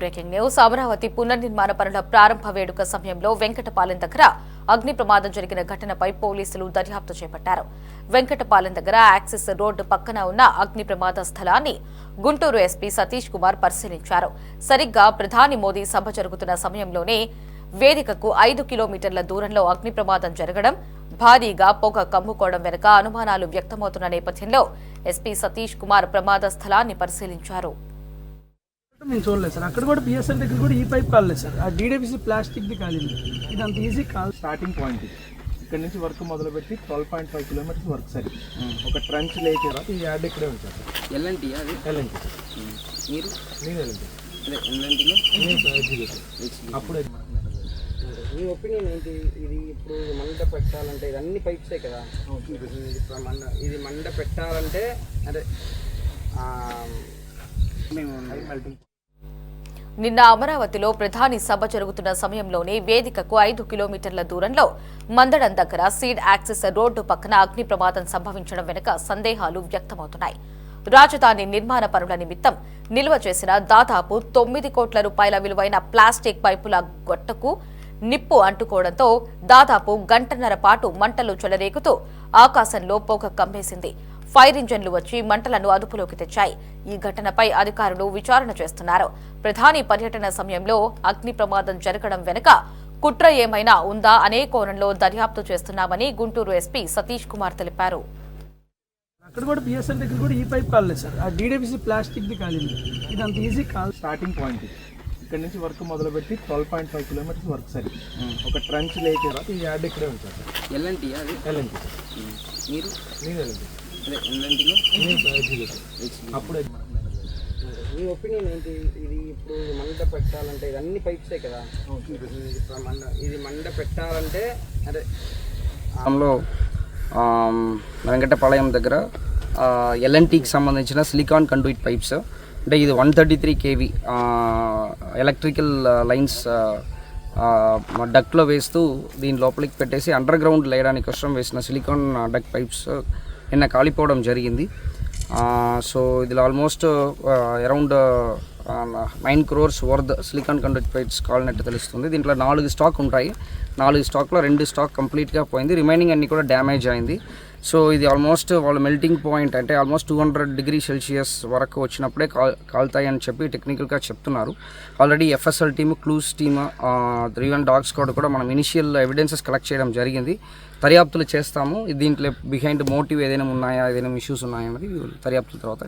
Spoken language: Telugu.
బ్రేకింగ్ న్యూస్ అమరావతి పునర్నిర్మాణ పనుల ప్రారంభ వేడుక సమయంలో వెంకటపాలెం దగ్గర అగ్ని ప్రమాదం జరిగిన ఘటనపై పోలీసులు దర్యాప్తు చేపట్టారు. వెంకటపాలెం దగ్గర యాక్సిస్ రోడ్డు పక్కన ఉన్న అగ్ని ప్రమాద స్థలాన్ని గుంటూరు ఎస్పీ సతీష్ కుమార్ పరిశీలించారు. సరిగ్గా ప్రధాని మోదీ సభ జరుగుతున్న సమయంలోనే వేదికకు ఐదు కిలోమీటర్ల దూరంలో అగ్ని ప్రమాదం జరగడం భారీగా పొగ కమ్ముకోవడం వెనుక అనుమానాలు వ్యక్తమవుతున్న నేపథ్యంలో ఎస్పీ సతీష్ కుమార్ ప్రమాద స్థలాన్ని పరిశీలించారు. మేము చూడలేదు సార్. అక్కడ కూడా పిఎస్ఎల్ దగ్గర కూడా ఈ పైప్ కాలేదు సార్. ఆ డీడబ్ల్యూసీ ప్లాస్టిక్ది కాలింది. ఇది అంత ఈజీ కాదు. స్టార్టింగ్ పాయింట్ ఇది. ఇక్కడ నుంచి వర్క్ మొదలుపెట్టి twelve point five kilometres work సరి. ఒక ట్రంచ్ లేకే తర్వాత ఈ యార్డ్ ఇక్కడే ఉంటారు ఎల్ఎన్టీ అది? ఎల్ఎన్టీ మీరు? నేను ఎల్ఎన్టీ అదే ఎల్ఎన్టీలో నేను ఎగ్జిక్యూటివ్ అప్పుడే మీ ఒపీనియన్ ఏంటి? ఇది ఇప్పుడు మంట పెట్టాలంటే ఇది అన్ని పైప్సే కదా? మండ ఇది మంట పెట్టాలంటే అదే ఆ, మేము మెల్టింగ్ నిన్న అమరావతిలో ప్రధాని సభ జరుగుతున్న సమయంలోనే వేదికకు ఐదు కిలోమీటర్ల దూరంలో మందడం దగ్గర సీడ్ యాక్సెస్ రోడ్డు పక్కన అగ్ని ప్రమాదం సంభవించడం వెనుక సందేహాలు వ్యక్తమవుతున్నాయి. రాజధాని నిర్మాణ పనుల నిమిత్తం నిల్వ చేసిన దాదాపు తొమ్మిది కోట్ల రూపాయల విలువైన ప్లాస్టిక్ పైపుల గొట్టకు నిప్పు అంటుకోవడంతో దాదాపు గంటన్నర పాటు మంటలు చెలరేగుతూ ఆకాశంలో పొగ కమ్మేసింది. ఫైర్ ఇంజన్లు వచ్చి మంటలను అదుపులోకి తెచ్చాయి. ఈ ఘటనపై అధికారులు విచారణ చేస్తున్నారు. ప్రధాని పర్యటన సమయంలో అగ్ని ప్రమాదం జరగడం వెనుక కుట్ర ఏమైనా ఉందా అనే కోణంలో దర్యాప్తు చేస్తున్నామని గుంటూరు ఎస్పీ సతీష్ కుమార్ తెలిపారు. అక్కడ కూడా పిఎస్ఎల్ దగ్గర కూడా ఈ పైప్ కాలేదు సార్. ఆ డీడబ్ల్యూసీ ప్లాస్టిక్ది కాలింది. ఇది అంత ఈజీ కాదు స్టార్టింగ్ పాయింట్ ఇది ఇక్కడ నుంచి వర్క్ మొదలుపెట్టి twelve point five kilometres work సరి. ఒక ట్రంచ్ లేకే తర్వాత ఈ యార్డ్ ఇక్కడే ఉంటారు ఎల్ఎన్టీ అది? ఎల్ఎన్టీ మీరు? నేను ఎల్ఎన్టీ అప్పుడే మీ ఒపీనియన్ ఏంటి? ఇది ఇప్పుడు మంట పెట్టాలంటే ఇది అన్ని పైప్సే కదా. మండ ఇది మంట పెట్టాలంటే అదే లో వెంకటపాళయం దగ్గర ఎల్ఎన్టీకి సంబంధించిన సిలికాన్ కండూయిట్ పైప్స్. అంటే ఇది one thirty three KV electrical lines డక్ట్లో వేస్తూ దీని లోపలికి పెట్టేసి అండర్ గ్రౌండ్ లేయడానికి కోసం వేసిన సిలికాన్ డక్ పైప్స్ నిన్న కాలిపోవడం జరిగింది. సో ఇది almost around nine crores worth silicon conduct pipes కాలినట్టు తెలుస్తుంది. దీంట్లో నాలుగు స్టాక్ ఉంటాయి. నాలుగు స్టాక్లో రెండు స్టాక్ కంప్లీట్గా పోయింది. రిమైనింగ్ అన్ని కూడా డ్యామేజ్ అయింది. సో ఇది ఆల్మోస్ట్ వాళ్ళ మెల్టింగ్ పాయింట్ అంటే almost two hundred degree Celsius వరకు వచ్చినప్పుడే కాల్ కాలుతాయి అని చెప్పి టెక్నికల్గా చెప్తున్నారు. Already FSL team clues team three one dog squad కూడా మనం ఇనిషియల్ ఎవిడెన్సెస్ కలెక్ట్ చేయడం జరిగింది. దర్యాప్తులు చేస్తాము. దీంట్లో బిహైండ్ మోటివ్ ఏదైనా ఉన్నాయా ఏదైనా ఇష్యూస్ ఉన్నాయా అనేది దర్యాప్తుల తర్వాత